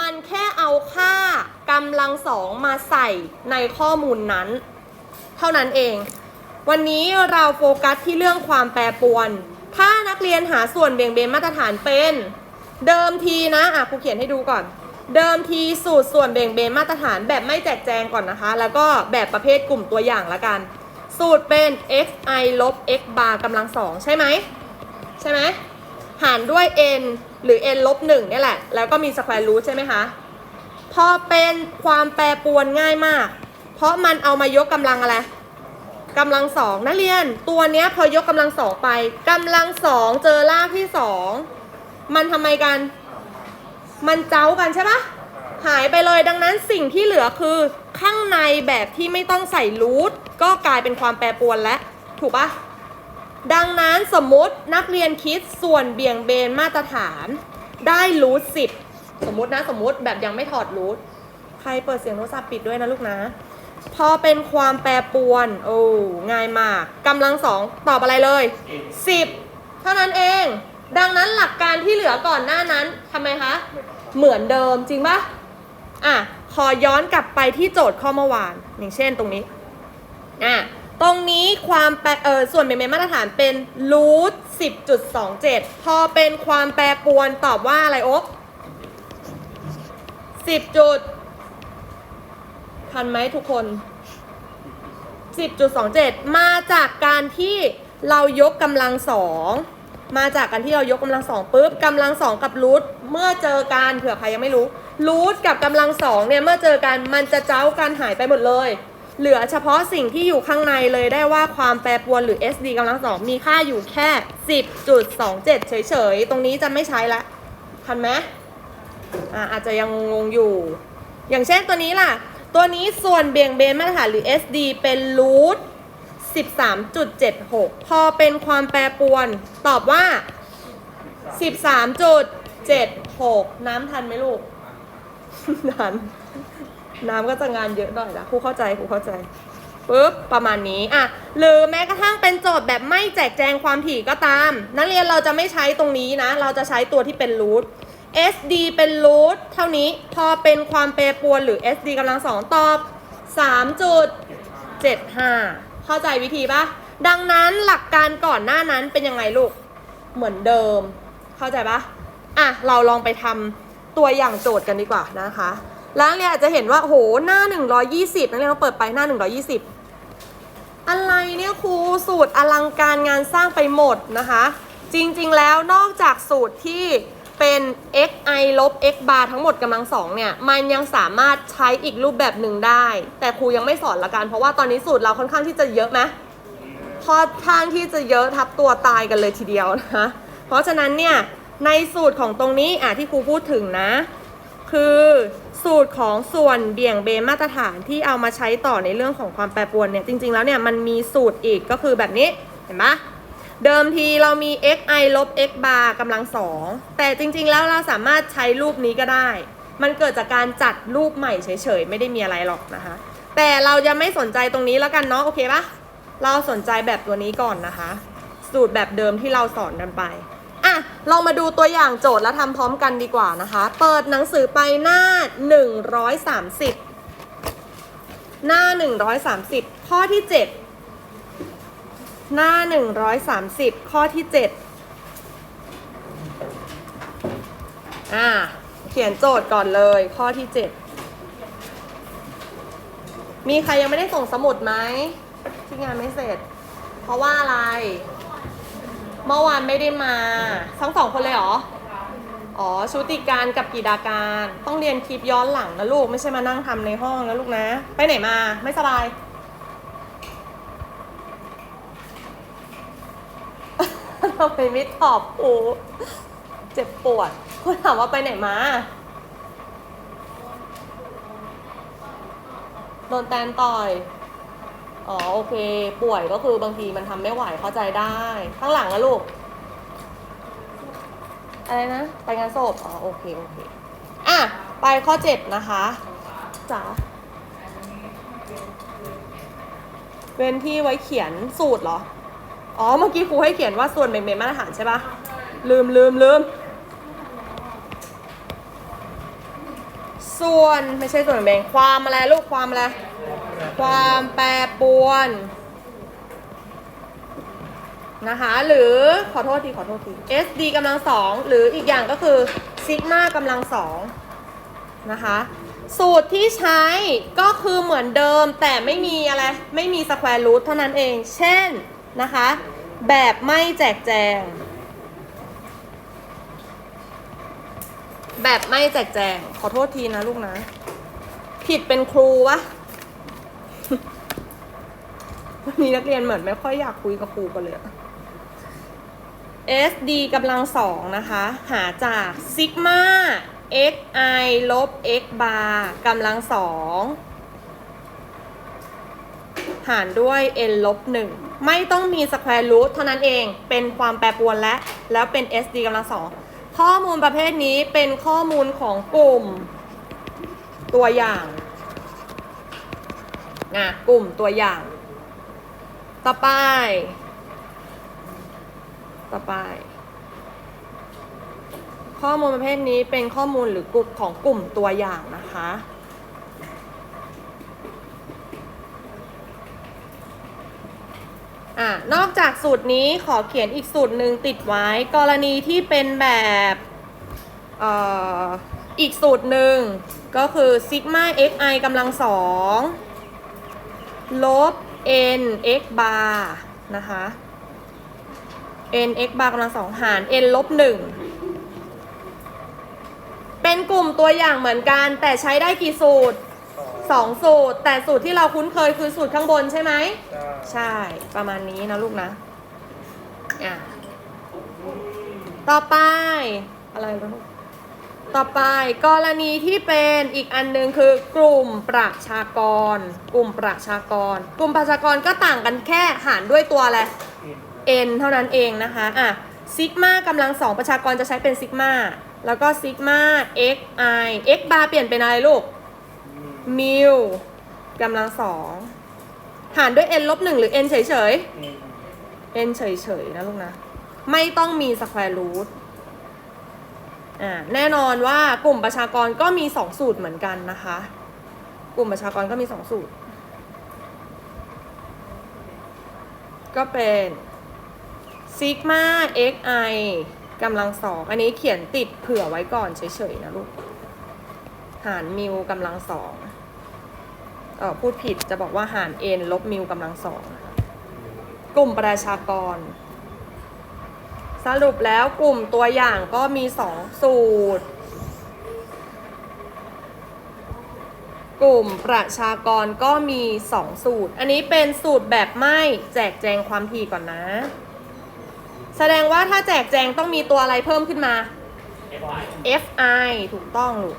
มันแค่เอาค่ากำลังสองมาใส่ในข้อมูลนั้น เท่านั้นเอง วันนี้เราโฟกัสที่เรื่องความแปรปรวน ถ้านักเรียนหาส่วนเบี่ยงเบนมาตรฐานเป็น เดิมทีนะอะครูเขียนให้ดูก่อน เดิมทีสูตรส่วนเบี่ยงเบนมาตรฐานแบบไม่แจกแจงก่อนนะคะ แล้วก็แบบประเภทกลุ่มตัวอย่างละกัน สูตรเป็น xi ลบ x bar กำลังสองใช่ไหมใช่ไหมหารด้วย n หรือ n ลบ1เนี่แหละ แล้วก็มี square root ใช่ไหมคะ พอเป็นความแปรปรวนง่ายมาก เพราะมันเอามายกกำลังอะไรกำลังสองนักเรียน ตัวเนี้ยพอยกกำลังสองไปกำลังสองเจอรากที่สองมันทำไมกัน มันเจ้ากันใช่ปะหายไปเลยดังนั้นสิ่งที่เหลือคือข้างในแบบที่ไม่ต้องใส่รูทก็กลายเป็นความแปรปรวนแล้วถูกปะ ดังนั้นสมมตินักเรียนคิดส่วนเบี่ยงเบนมาตรฐานได้รูทสิบสมมตินะ สมมติแบบยังไม่ถอดรูทใครเปิดเสียงโทรศัพท์ปิดด้วยนะลูกนะ พอเป็นความแปรปรวน โอ้ง่ายมากกำลังสองตอบอะไรเลยสิบเท่านั้นเอง ดังนั้นหลักการที่เหลือก่อนหน้านั้นทำไมคะ เหมือนเดิมจริงปะอะ ขอย้อนกลับไปที่โจทย์ข้อเมื่อวาน อย่างเช่นตรงนี้อะ ตรงนี้ความแปรเออส่วนเมนมาตรฐานเป็นรูทสิบจุดสองเจ็ดพอเป็นความแปรปรวนตอบว่าอะไรโอ๊บสิบจุดทันไหมทุกคน 10.27 มาจากการที่เรายกกำลังสองมาจากการที่เรายกกำลังสองปุ๊บกำลังสองกับรูทเมื่อเจอกันเผื่อใครยังไม่รู้รูทกับกำลังสองเนี่ยเมื่อเจอกันมันจะเจ้ากันหายไปหมดเลย เหลือเฉพาะสิ่งที่อยู่ข้างในเลยได้ว่าความแปรปรวนหรือ SD กำลังสองมีค่าอยู่แค่ 10.27 เฉยๆ ตรงนี้จะไม่ใช้ละ ทันไหมอ่าอาจจะยังงงอยู่ อย่างเช่นตัวนี้ล่ะ ตัวนี้ส่วนเบี่ยงเบนมาตรฐานหรือ SD เป็นรูท13.76 พอเป็นความแปรปรวนตอบว่า 13.76 น้ำทันไหมลูก ทัน น้ำก็จะงานเยอะหน่อยนะครูเข้าใจครูเข้าใจปุ๊บประมาณนี้อะหรือแม้กระทั่งเป็นโจทย์แบบไม่แจกแจงความถี่ก็ตาม นักเรียนเราจะไม่ใช้ตรงนี้นะ เราจะใช้ตัวที่เป็นรูท SD เป็นรูทเท่านี้พอเป็นความแปรปรวนหรือ SD กำลังสองตอบ 3.75 เข้าใจวิธีปะดังนั้นหลักการก่อนหน้านั้นเป็นยังไงลูก เหมือนเดิม เข้าใจปะอะ เราลองไปทำตัวอย่างโจทย์กันดีกว่านะคะ แล้วนักเรียนอาจจะเห็นว่าโหหน้า 120นักเรียนเราเปิดไปหน้า 120 อะไรเนี่ยครูสูตรอลังการงานสร้างไปหมดนะคะ จริงๆแล้วนอกจากสูตรที่เป็น xi ลบ x bar ทั้งหมดกำลังสองเนี่ย มันยังสามารถใช้อีกรูปแบบหนึ่งได้ แต่ครูยังไม่สอนละกัน เพราะว่าตอนนี้สูตรเราค่อนข้างที่จะเยอะไหมค่อนข้างที่จะเยอะทับตัวตายกันเลยทีเดียวนะคะเพราะฉะนั้นเนี่ยในสูตรของตรงนี้อะที่ครูพูดถึงนะ คือสูตรของส่วนเบี่ยงเบนมาตรฐานที่เอามาใช้ต่อในเรื่องของความแปรปรวนเนี่ยจริง ๆ แล้วเนี่ยมันมีสูตรอีกก็คือแบบนี้เห็นปะเดิมทีเรามี xi ลบ x bar กำลังสองแต่จริง ๆ แล้วเราสามารถใช้รูปนี้ก็ได้ มันเกิดจากการจัดรูปใหม่เฉยๆ ไม่ได้มีอะไรหรอกนะคะ แต่เราจะไม่สนใจตรงนี้แล้วกันเนาะโอเคปะเราสนใจแบบตัวนี้ก่อนนะคะ สูตรแบบเดิมที่เราสอนกันไป อะเรามาดูตัวอย่างโจทย์แล้วทำพร้อมกันดีกว่านะคะ เปิดหนังสือไปหน้า 130 หน้า 130 ข้อที่ 7 หน้า 130 ข้อที่ 7 อะเขียนโจทย์ก่อนเลย ข้อที่ 7 มีใครยังไม่ได้ส่งสมุดไหมที่งานไม่เสร็จ เพราะว่าอะไร เมื่อวานไม่ได้มาทั้งสองคนเลยเหรอ อ๋อชุติการกับกีดาการ ต้องเรียนคลิปย้อนหลังนะลูกไม่ใช่มานั่งทำในห้องนะลูกนะ ไปไหนมาไม่สบายทำไมไม่ตอบครูเจ็บปวดคุณถามว่าไปไหนมาโดนแตนต่อย อ๋อโอเค ป่วยก็คือบางทีมันทำไม่ไหวเข้าใจได้ ข้างหลังนะลูก อะไรนะ ไปงานศพอ๋อโอเคโอเค อะ ไปข้อเจ็ดนะคะจ๋าเว้นที่ไว้เขียนสูตรเหรอ อ๋อ เมื่อกี้ครูให้เขียนว่าส่วนเมนเมนมาตรฐานใช่ปะลืมลืมลืม ส่วนไม่ใช่ส่วนแบ่งความอะไรลูกความอะไร ความแปรปรวนนะคะหรือขอโทษทีขอโทษที SD กำลังสองหรืออีกอย่างก็คือซิกมากำลังสองนะคะสูตรที่ใช้ก็คือเหมือนเดิมแต่ไม่มีอะไร ไม่มีสแควร์รูทเท่านั้นเอง เช่นนะคะ แบบไม่แจกแจง แบบไม่แจกแจง ขอโทษทีนะลูกนะ ผิดเป็นครูวะ วันนี้นักเรียนเหมือนไม่ค่อยอยากคุยกับครูกันเลย SD กำลังสองนะคะ หาจากซิกมา xi ลบ x bar กำลังสองหารด้วย n ลบหนึ่งไม่ต้องมีสแควร์รูทเท่านั้นเองเป็นความแปรปรวนและ แล้วเป็น SD กำลังสองข้อมูลประเภทนี้เป็นข้อมูลของกลุ่มตัวอย่าง อะกลุ่มตัวอย่าง ต่อไป ต่อไป ข้อมูลประเภทนี้เป็นข้อมูลหรือกลุ่มของกลุ่มตัวอย่างนะคะอะนอกจากสูตรนี้ขอเขียนอีกสูตรหนึ่งติดไว้ กรณีที่เป็นแบบอออีกสูตรหนึ่งก็คือซิกมา xi กำลังสอง ลบ n x bar นะคะ n x bar กำลังสองหาร n ลบหนึ่งเป็นกลุ่มตัวอย่างเหมือนกัน แต่ใช้ได้กี่สูตรสองสูตร แต่สูตรที่เราคุ้นเคยคือสูตรข้างบนใช่ไหม ใช่ ประมาณนี้นะลูกนะ อะ ต่อไป อะไรวะลูก ต่อไปกรณีที่เป็นอีกอันหนึงคือกลุ่มประชากร กลุ่มประชากร กลุ่มประชากรก็ต่างกันแค่หารด้วยตัวอะไร n เท่านั้นเองนะคะอะซิกมากำลังสองประชากรจะใช้เป็นซิกมาแล้วก็ซิกมา x i x bar เปลี่ยนเป็นอะไรลูกมิวกำลังสองหารด้วย n ลบหนึ่งหรือ n เฉยเฉยๆ n เฉยเฉยๆนะลูกนะ ไม่ต้องมีสแควร์รูท อ่าแน่นอนว่ากลุ่มประชากรก็มีสองสูตรเหมือนกันนะคะ กลุ่มประชากรก็มีสองสูตร ก็เป็นซิกมา xi กำลังสอง อันนี้เขียนติดเผื่อไว้ก่อนเฉยๆนะลูก หารมิวกำลังสองเออพูดผิดจะบอกว่าหาร n ลบมิวกำลังสอง กลุ่มประชากร สรุปแล้วกลุ่มตัวอย่างก็มีสองสูตร กลุ่มประชากรก็มีสองสูตร อันนี้เป็นสูตรแบบไม่แจกแจงความถี่ก่อนนะ แสดงว่าถ้าแจกแจงต้องมีตัวอะไรเพิ่มขึ้นมา fi ถูกต้องลูก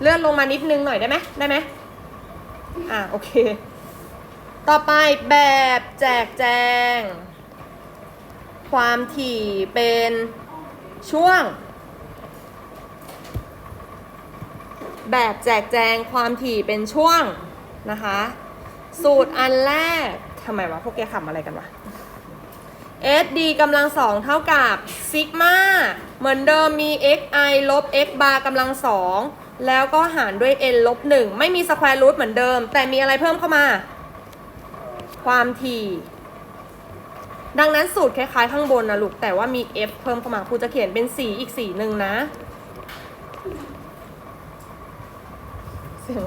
เลื่อนลงมานิดนึงหน่อยได้ไหมได้ไหมอ่าโอเค ต่อไปแบบแจกแจง ความถี่เป็นช่วง แบบแจกแจงความถี่เป็นช่วงนะคะ สูตรอันแรกทำไมวะพวกแกขำอะไรกันวะ SD กำลังสองเท่ากับซิกมาเหมือนเดิมมี xi ลบ x bar กำลังสองแล้วก็หารด้วย n ลบหนึ่งไม่มีสแควร์รูทเหมือนเดิม แต่มีอะไรเพิ่มเข้ามา ความถี่ ดังนั้นสูตรคล้ายๆข้างบนนะลูก แต่ว่ามี f เพิ่มเข้ามาครูจะเขียนเป็นสีอีกสีหนึ่งนะ เสียง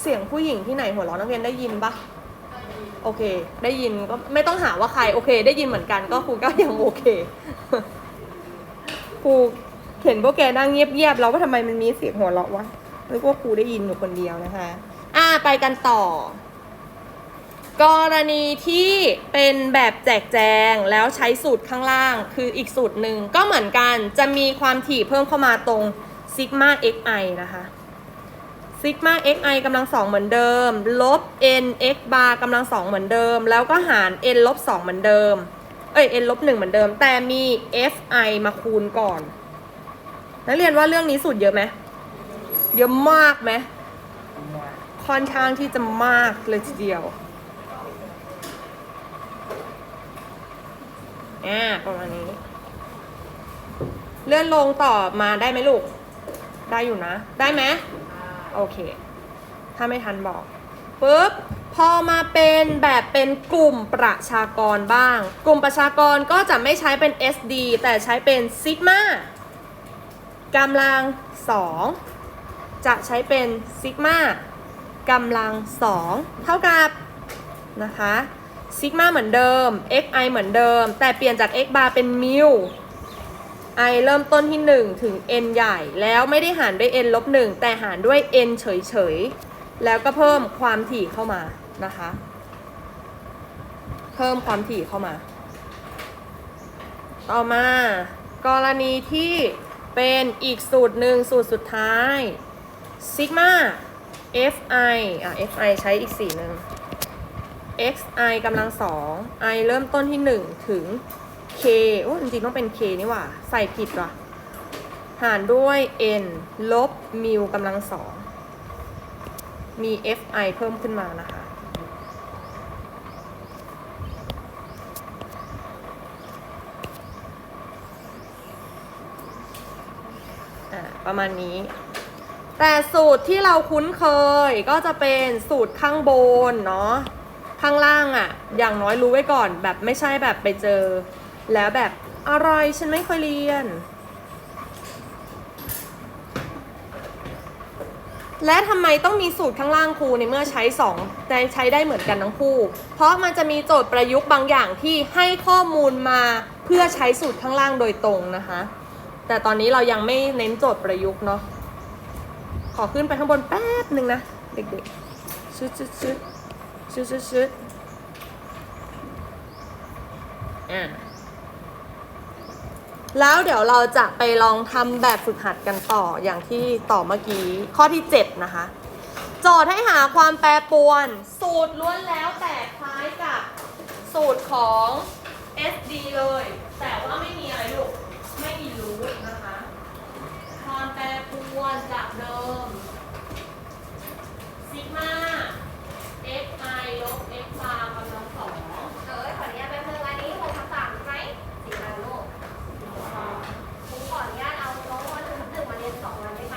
เสียงผู้หญิงที่ไหนหัวเราะนักเรียนได้ยินปะโอเค ได้ยินก็ไม่ต้องหาว่าใครโอเค ได้ยินเหมือนกันก็ครูก็ยังโอเคครูเห็นพวกแกนั่งเงียบๆแล้วว่าทำไมมันมีเสียงหัวเราะวะนึกว่าครูได้ยินอยู่คนเดียวนะคะ อ่าไปกันต่อ กรณีที่เป็นแบบแจกแจงแล้วใช้สูตรข้างล่าง คืออีกสูตรหนึ่งก็เหมือนกันจะมีความถี่เพิ่มเข้ามาตรงซิกมา xi นะคะซิกมา xi กำลังสองเหมือนเดิม ลบ n x bar กำลังสองเหมือนเดิม แล้วก็หาร n ลบสองเหมือนเดิม เอ้ย n ลบหนึ่งเหมือนเดิม แต่มี fi มาคูณก่อน นักเรียนว่าเรื่องนี้สูตรเยอะไหม เยอะมากไหม ค่อนข้างที่จะมากเลยทีเดียว อ่าประมาณนี้ เลื่อนลงต่อมาได้ไหมลูก ได้อยู่นะ ได้ไหมโอเค ถ้าไม่ทันบอกปุ๊บพอมาเป็นแบบเป็นกลุ่มประชากรบ้าง กลุ่มประชากรก็จะไม่ใช้เป็น SD แต่ใช้เป็นซิกมากำลังสองจะใช้เป็นซิกมากำลังสองเท่ากับนะคะ ซิกมาเหมือนเดิม xi เหมือนเดิม แต่เปลี่ยนจาก x bar เป็นมิว i เริ่มต้นที่ 1 ถึง n ใหญ่ แล้วไม่ได้หารด้วย n ลบ1แต่หารด้วย n เฉยๆ แล้วก็เพิ่มความถี่เข้ามานะคะ เพิ่มความถี่เข้ามา ต่อมากรณีที่เป็นอีกสูตรหนึ่งสูตรสุดท้ายซิกมา fi อะ fi ใช้อีกสีหนึ่ง xi กำลังสอง i เริ่มต้นที่ 1 ถึง k โอ้จริงๆต้องเป็น k นี่หว่า ใส่ผิดว่ะ หารด้วย n ลบมิวกำลังสอง มี fi เพิ่มขึ้นมานะคะอะประมาณนี้แต่สูตรที่เราคุ้นเคยก็จะเป็นสูตรข้างบนเนาะ ข้างล่างอะ่ะ อย่างน้อยรู้ไว้ก่อน แบบไม่ใช่แบบไปเจอ แล้วแบบอะไรฉันไม่เคยเรียน และทำไมต้องมีสูตรข้างล่างครูในเมื่อใช้สองแต่ใช้ได้เหมือนกันทั้งคู่ เพราะมันจะมีโจทย์ประยุกต์บางอย่างที่ให้ข้อมูลมาเพื่อใช้สูตรข้างล่างโดยตรงนะคะ แต่ตอนนี้เรายังไม่เน้นโจทย์ประยุกต์เนาะขอขึ้นไปข้างบนแป๊บหนึ่งนะ เด็กๆชุดชุด ชุดชุดชุดชุดอะแล้วเดี๋ยวเราจะไปลองทำแบบฝึกหัดกันต่ออย่างที่ต่อเมื่อกี้ ข้อที่ 7 นะคะ โจทย์ให้หาความแปรปรวน สูตรล้วนแล้วแต่คล้ายกับสูตรของ SD เลย แต่ว่าไม่มีอะไรลูก ไม่มีรูทนะคะ ความแปรปรวนจากเดิมซิกมา xi ลบ x bar กำลังสองเอ๋ยขออนุญาตไปเพิ่มอันนี้หกคำสั่ไหมสี่พันลูกผมขออนุญาตเอาน้องวันหนึ่งหนึ่งมาเรียนสองวันได้ไหม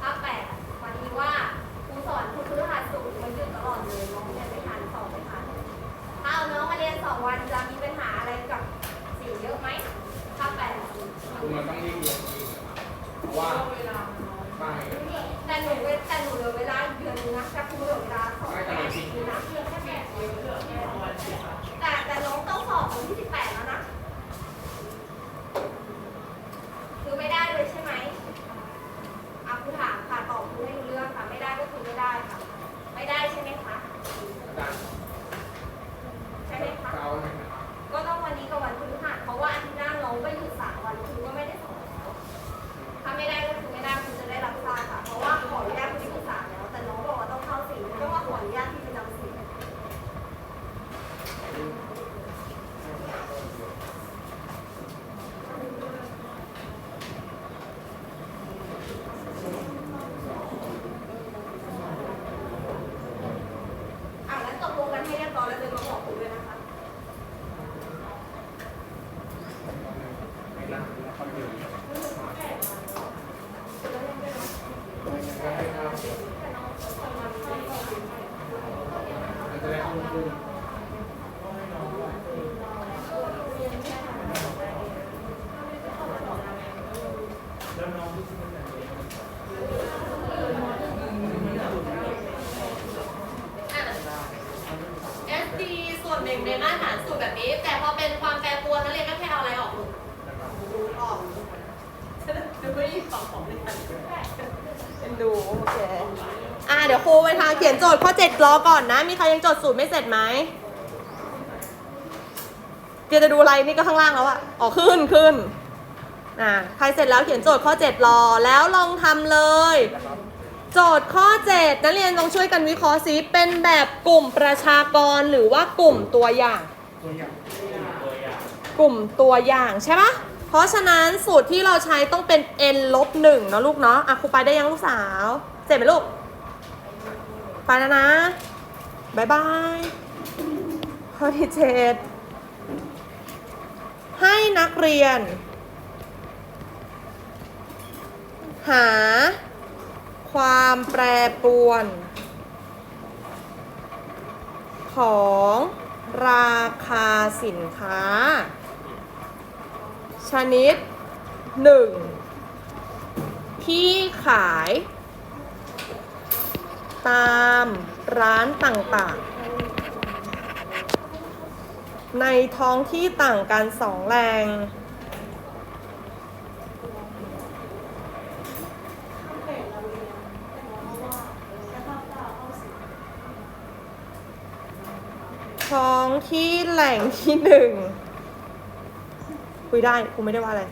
ถ้าแปดวันนี้ว่าครูสอนครูพฤหัสศุกร์มันหยุดตลอดเลยน้องเรียนไม่ทันสอบไม่ทันถ้าเอาน้องมาเรียนสองวันจะมีปัญหาอะไรกับสี่เยอะไหมถ้าแปดคือมันต้องรีบเรียนจริงเพราะว่าไม่แต่หนูแต่หนูเหลือเวลาเดือนนึงนะถ้าครูเหลือเวลาสอบแปดทีนะแต่แต่น้องต้องสอบวันที่สิบแปดแล้วนะ คือไม่ได้เลยใช่ไหมอะคุณถามค่ะตอบคุณให้รู้เรื่องค่ะ ไม่ได้ก็คือไม่ได้ค่ะ ไม่ได้ใช่ไหมคะ อาจารย์ ใช่ไหมคะ จะเอาไหนนะครับ ก็ต้องวันนี้กับวันพฤหัสเพราะว่าอาทิตย์หน้าน้องก็หยุดสามวันคุณก็ไม่ได้สอนแล้ว ถ้าไม่ได้ก็คือไม่ได้คุณจะได้รับทราบค่ะ เพราะว่าขออนุญาตคุณที่ปรึกษาแล้ว แต่น้องบอกว่าต้องเข้าสี่ก็ว่าขออนุญาตที่ประจำสี่ อะแล้วตกลงกันให้เรียบร้อยแล้วเดินมาบอกคุณด้วยนะคะ ไม่นั่งแล้วก็อยู่มันจะได้เข้าขึ้น อะ SD ส่วนหนึ่งในมาตรฐานสูตรแบบนี้ แต่พอเป็นความแปรปรวนนักเรียนก็แค่เอาอะไรออกลูกรูทออกดูไม่หยิบของของไม่ทันเป็น ดูโอเคอะเดี๋ยวครูไปทางเขียนโจทย์ข้อ7รอก่อนนะ มีใครยังจดสูตรไม่เสร็จไหมเดี๋ยวจะดูอะไรนี่ก็ข้างล่างแล้วอะอ๋อขึ้นขึ้นอะใครเสร็จแล้วเขียนโจทย์ข้อ7รอแล้วลองทำเลย โจทย์ข้อ7นักเรียนลองช่วยกันวิเคราะห์ซิเป็นแบบกลุ่มประชากรหรือว่ากลุ่มตัวอย่าง ตัวอย่างตัวอย่างกลุ่มตัวอย่างใช่ปะ เพราะฉะนั้นสูตรที่เราใช้ต้องเป็น n ลบหนึ่งเนาะลูกเนาะอะครูไปได้ยังลูกสาว เสร็จไหมลูก ไปแล้วนะบายบายข้อที่เจ็ดให้นักเรียน หา ความแปรปรวน ของราคาสินค้า ชนิดหนึ่งที่ขาย ตามร้านต่างๆ ในท้องที่ต่างกันสองแรงท้องที่แหล่งที่หนึ่ง คุยได้ครูไม่ได้ว่าอะไร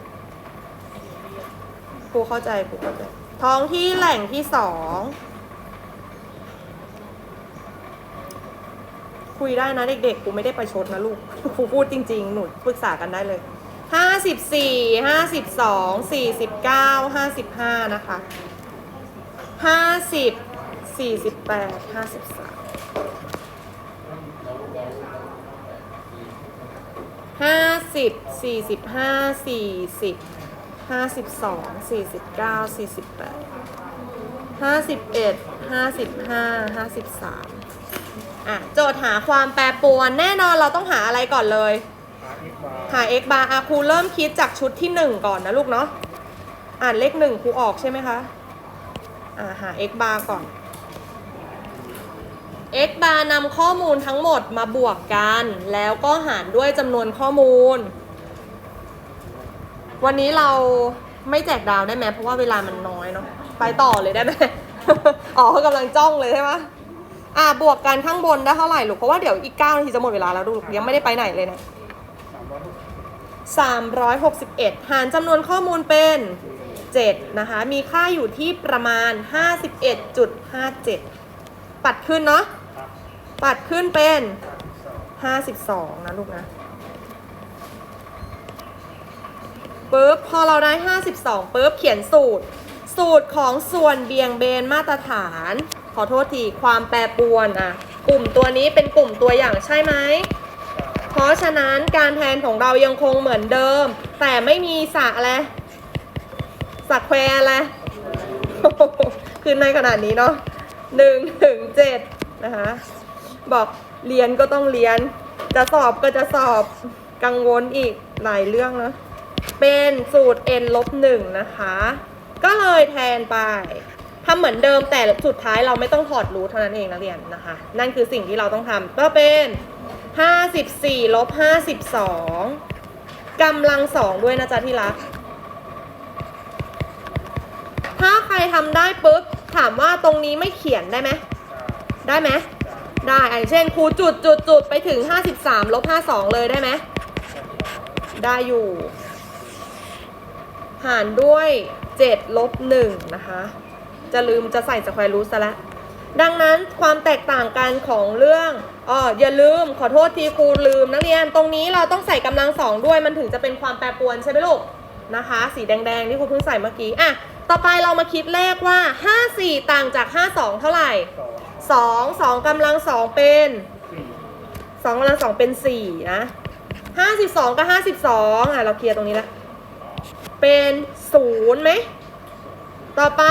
ครูเข้าใจครูเข้าใจ ท้องที่แหล่งที่สองคุยได้นะเด็กๆครูไม่ได้ประชดนะลูก ครูพูดจริงๆ หนูปรึกษากันได้เลยห้าสิบสี่ห้าสิบสองสี่สิบเก้าห้าสิบห้านะคะห้าสิบสี่สิบแปดห้าสิบสาม ห้าสิบสี่สิบห้าสี่สิบห้าสิบสองสี่สิบเก้าสี่สิบแปดห้าสิบเอ็ดห้าสิบห้าห้าสิบสามอะโจทย์หาความแปรปรวนแน่นอนเราต้องหาอะไรก่อนเลย หา x bar หาอะครูเริ่มคิดจากชุดที่หนึ่งก่อนนะลูกเนาะอ่านเลขหนึ่งครูออกใช่ไหมคะ อ่าหา x bar ก่อน x bar นำข้อมูลทั้งหมดมาบวกกัน แล้วก็หารด้วยจำนวนข้อมูล วันนี้เราไม่แจกดาวได้ไหมเพราะว่าเวลามันน้อยเนาะไปต่อเลยได้ไหมอ๋อเขากำลังจ้องเลยใช่ไหมอ่าบวกกันข้างบนได้เท่าไหร่ลูกเพราะว่าเดี๋ยวอีก9นาทีจะหมดเวลาแล้วลูกยังไม่ได้ไปไหนเลยนะสามร้อยหกสิบ361 หารจำนวนข้อมูลเป็น 7 นะคะ มีค่าอยู่ที่ประมาณ 51.57 ปัดขึ้นเนาะ ปัดขึ้นเป็นห้าสิบสอง52นะลูกนะปุ๊บพอเราได้52ปุ๊บเขียนสูตร สูตรของส่วนเบี่ยงเบนมาตรฐาน ขอโทษทีความแปรปรวนอะกลุ่มตัวนี้เป็นกลุ่มตัวอย่างใช่ไหมเพราะฉะนั้นการแทนของเรายังคงเหมือนเดิม แต่ไม่มีสระอะไรสระแควร์อะไรขึ้นในขนาดนี้เนาะหนึ่งถึงเจ็ดนะคะ บอกเรียนก็ต้องเรียน จะสอบก็จะสอบกังวลอีกหลายเรื่องนะ เป็นสูตร n ลบหนึ่งนะคะ ก็เลยแทนไปทำเหมือนเดิมแต่สุดท้ายเราไม่ต้องถอดรูทเท่านั้นเองนะเรียนนะคะ นั่นคือสิ่งที่เราต้องทำก็เป็น 54ลบ52กำลังสองด้วยนะจ๊ะที่รัก ถ้าใครทำได้ปุ๊บถามว่าตรงนี้ไม่เขียนได้ไหมได้ไหม ได้อย่างเช่นครูจุดจุดจุดไปถึง 53ลบ52 เลยได้ไหม ได้อยู่ หารด้วย 7 ลบ 1 นะคะ จะลืมจะใส่สแควร์รูทซะแล้วดังนั้นความแตกต่างกันของเรื่องอ๋ออย่าลืมขอโทษทีครูลืมนักเรียนตรงนี้เราต้องใส่กำลังสองด้วยมันถึงจะเป็นความแปรปรวนใช่ไหมลูกนะคะ สีแดงๆที่ครูเพิ่งใส่เมื่อกี้อะต่อไปเรามาคิดเลขว่า 54 ต่างจาก 52 เท่าไหร่ สอง2 2กำลังสองเป็นสี่2กำลังสองเป็น4นะ52กับ52อะเราเคลียร์ตรงนี้แล้วเป็น0ไหมต่อไป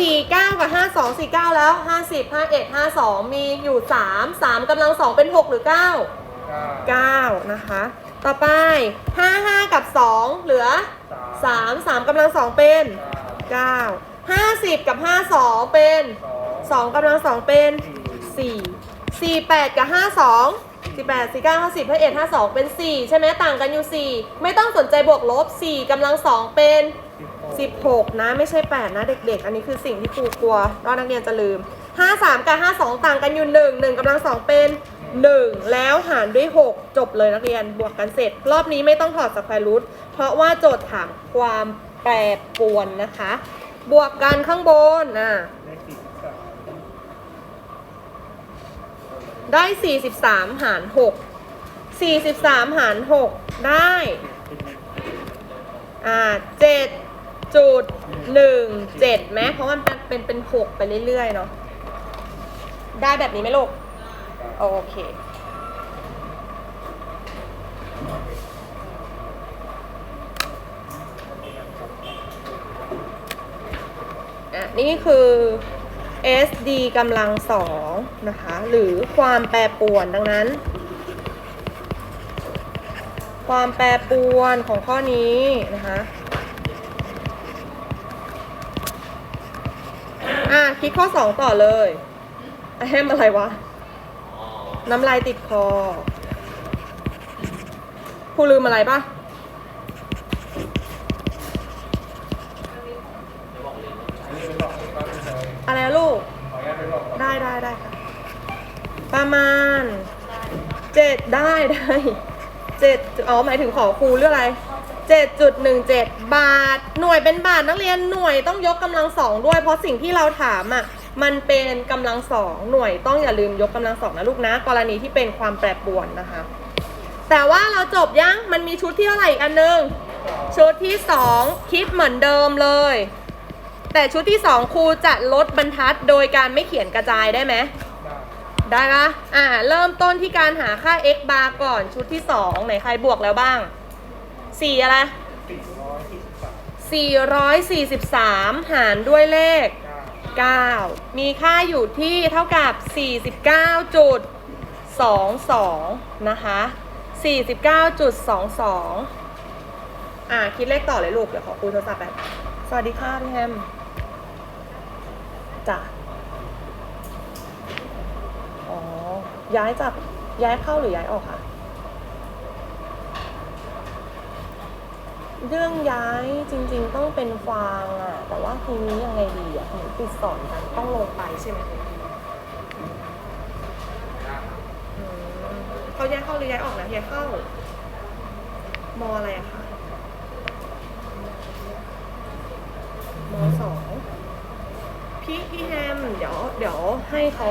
49 กับ 52 49 แล้ว 50 51 52 มีอยู่ 3 3กำลัง 2 เป็น 6 หรือ9เก้า9นะคะ ต่อไป 55 กับ 2 เหลือสาม3 3กำลัง 2 เป็น 9 50 กับ 52 เป็น สองกำลัง2เป็น4 48กับ52 18 49 50 51 52เก้าห้าสิบพเอ็ดห้าสองเป็น4ใช่ไหมต่างกันอยู่4ไม่ต้องสนใจบวกลบ4กำลัง2เป็นสิบหกนะไม่ใช่8นะเด็ก ๆ อันนี้คือสิ่งที่ครูกลัวว่านักเรียนจะลืม53กับ52ต่างกันอยู่1 1กำลัง2เป็น1แล้วหารด้วย6จบเลยนักเรียนบวกกันเสร็จ รอบนี้ไม่ต้องถอดสแควร์รูทเพราะว่าโจทย์ถามความแปรปรวนนะคะ บวกกันข้างบนอะ เลขสี่สิบสาม ได้ 43 หาร 6 43 หาร 6 ได้อ่า7จุด1 7ไหมเพราะมันเป็นเป็นเป็น6ไปเรื่อยๆเนาะได้แบบนี้ไหมลูก โอเค อะ นี่คือ SD กำลังสองนะคะ หรือความแปรปรวนดังนั้น ความแปรปรวนของข้อนี้นะคะอะคิดข้อ2ต่อเลยอะแฮมอะไรวะ น้ำลายติดคอครูลืมอะไรปะ อันนี้เป็นบอกก็ไม่ใช่ อะไรนะลูก ขออนุญาตเป็นบอก ได้ได้ได้ค่ะ ประมาณเจ็ดได้ได้เจ็ดอ๋อหมายถึงขอครูเรื่องอะไรเจ็ดจุดหนึ่งเจ็ดบาท หน่วยเป็นบาทนักเรียนหน่วยต้องยกกำลังสองด้วย เพราะสิ่งที่เราถามอะมันเป็นกำลังสองหน่วยต้องอย่าลืมยกกำลังสองนะลูกนะ กรณีที่เป็นความแปรปรวนนะคะ แต่ว่าเราจบยังมันมีชุดที่เท่าไหร่อีกอันนึง ชุดที่สองคิดเหมือนเดิมเลย แต่ชุดที่สองครูจะลดบรรทัดโดยการไม่เขียนกระจายได้ไหม ได้ได้ปะอ่า เริ่มต้นที่การหาค่า x bar ก่อนชุดที่2ไหนใครบวกแล้วบ้าง 4 อะไรสี่อยสี่สิบสาม443 หารด้วยเลข 9 มีค่าอยู่ที่เท่ากับ 49.22 นะคะ 49.22 อ่า คิดเลขต่อเลยลูก เดี๋ยวขอคุยโทรศัพท์แป๊บสวัสดีค่ะพี่แฮม จ้ะอ๋อ ย้ายจากย้ายเข้าหรือย้ายออกคะเรื่องย้ายจริง ๆ ต้องเป็นฟางอะแต่ว่าทีนี้ยังไงดีอะหนูติดสอนกันต้องลงไปใช่ไหมอืมเขาย้ายเข้าหรือย้ายออกนะย้ายเข้ามออะไรอะคะมสอง พี่พี่แฮมเดี๋ยวเดี๋ยวให้เขา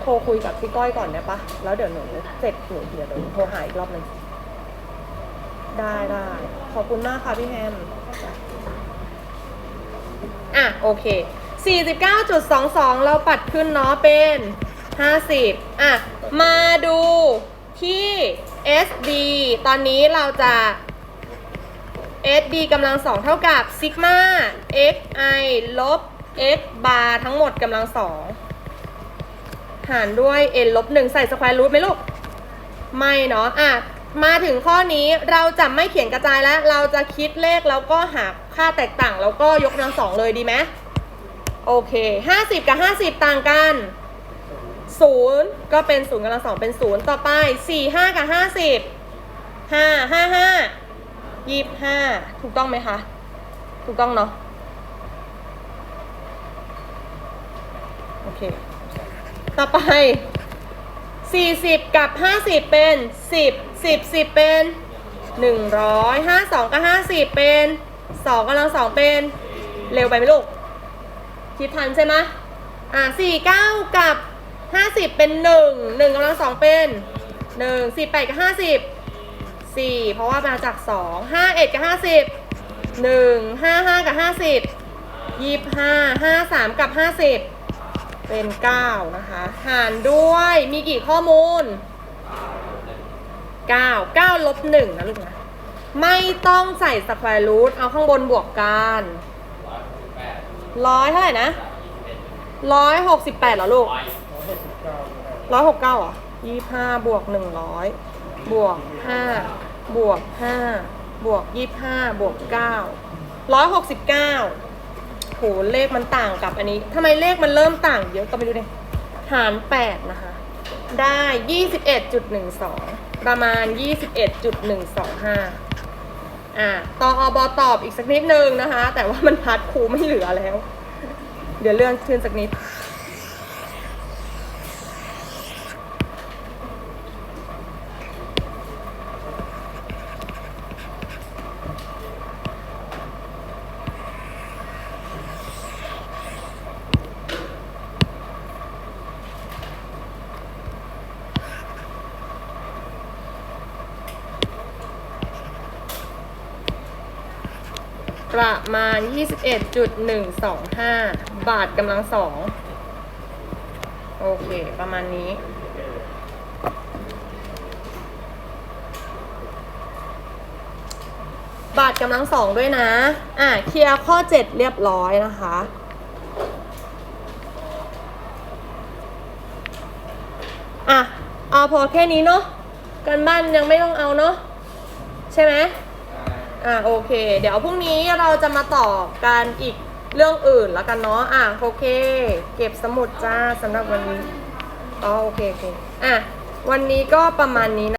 โทรคุยกับพี่ก้อยก่อนได้ปะแล้วเดี๋ยวหนูเสร็จหนูเดี๋ยวหนูโทรหาอีกรอบหนึงได้ได้ขอบคุณมากค่ะพี่แฮมอะโอเค 49.22 เราปัดขึ้นเนาะเป็น 50 อะ มาดูที่ SD ตอนนี้เราจะ SD กำลังสองเท่ากับซิกมา xi ลบ x บาร์ทั้งหมดกำลังสองหารด้วย n ลบหนึ่งใส่สแควร์รูทไหมลูก ไม่เนาะอะมาถึงข้อนี้เราจะไม่เขียนกระจายแล้ว เราจะคิดเลขแล้วก็หาค่าแตกต่างแล้วก็ยกกำลังสองเลยดีไหมโอเค 50 กับ 50 ต่างกัน 0 ก็เป็น0กำลังสองเป็น 0 ต่อไป 4 5 กับ 50 5 5 5ยี่ห้าถูกต้องไหมคะ ถูกต้องเนาะ โอเค ต่อไปสี่สิบกับห้าสิบเป็นสิบสิบสิบเป็นหนึ่งร้อยห้าสองกับห้าสิบเป็นสองกำลังสองเป็น เร็วไปไหมลูก คิดทันใช่ไหมอ่าสี่เก้ากับห้าสิบเป็นหนึ่งหนึ่งกำลังสองเป็นหนึ่งสี่แปดกับห้าสิบสี่เพราะว่ามาจากสองห้าเอ็ดกับห้าสิบหนึ่งห้าห้ากับห้าสิบยี่ห้าห้าสามกับห้าสิบ เป็นเก้านะคะ หารด้วยมีกี่ข้อมูลเก้าเก้าลบหนึ่งนะลูกนะ ไม่ต้องใส่สแควร์รูทเอาข้างบนบวกกันร้อยเท่าไหร่นะร้อยหกสิบแปดเหรอลูกร้อยหกสิบเก้าก็ได้ร้อยหกเก้าอะยี่ห้าบวกหนึ่งร้อยบวกห้าบวกห้าบวกยี่ห้าบวกเก้าร้อยหกสิบเก้า เลขมันต่างกับอันนี้ทำไมเลขมันเริ่มต่างเยอะก็ไม่รู้เลยหารแปดนะคะ ได้ยี่สิบเอ็ดจุดหนึ่งสองประมาณยี่สิบเอ็ดจุดหนึ่งสองห้าอ่าตออบตอบอีกสักนิดนึงนะคะ แต่ว่ามันพัดครูไม่เหลือแล้ว เดี๋ยวเลื่อนขึ้นสักนิด ประมาณ 21.125 บาทกำลังสองโอเค ประมาณนี้ บาทกำลังสองด้วยนะ อะ เคลียร์ข้อ 7 เรียบร้อยนะคะอะ เอาพอแค่นี้เนาะกันบ้านยังไม่ต้องเอาเนาะใช่ไหม อ่าโอเค เดี๋ยวพรุ่งนี้เราจะมาต่อกันอีกเรื่องอื่นแล้วกันเนาะอะโอเค เก็บสมุดจ้าสำหรับวันนี้อ๋อโอเคโอเคอะวันนี้ก็ประมาณนี้นะ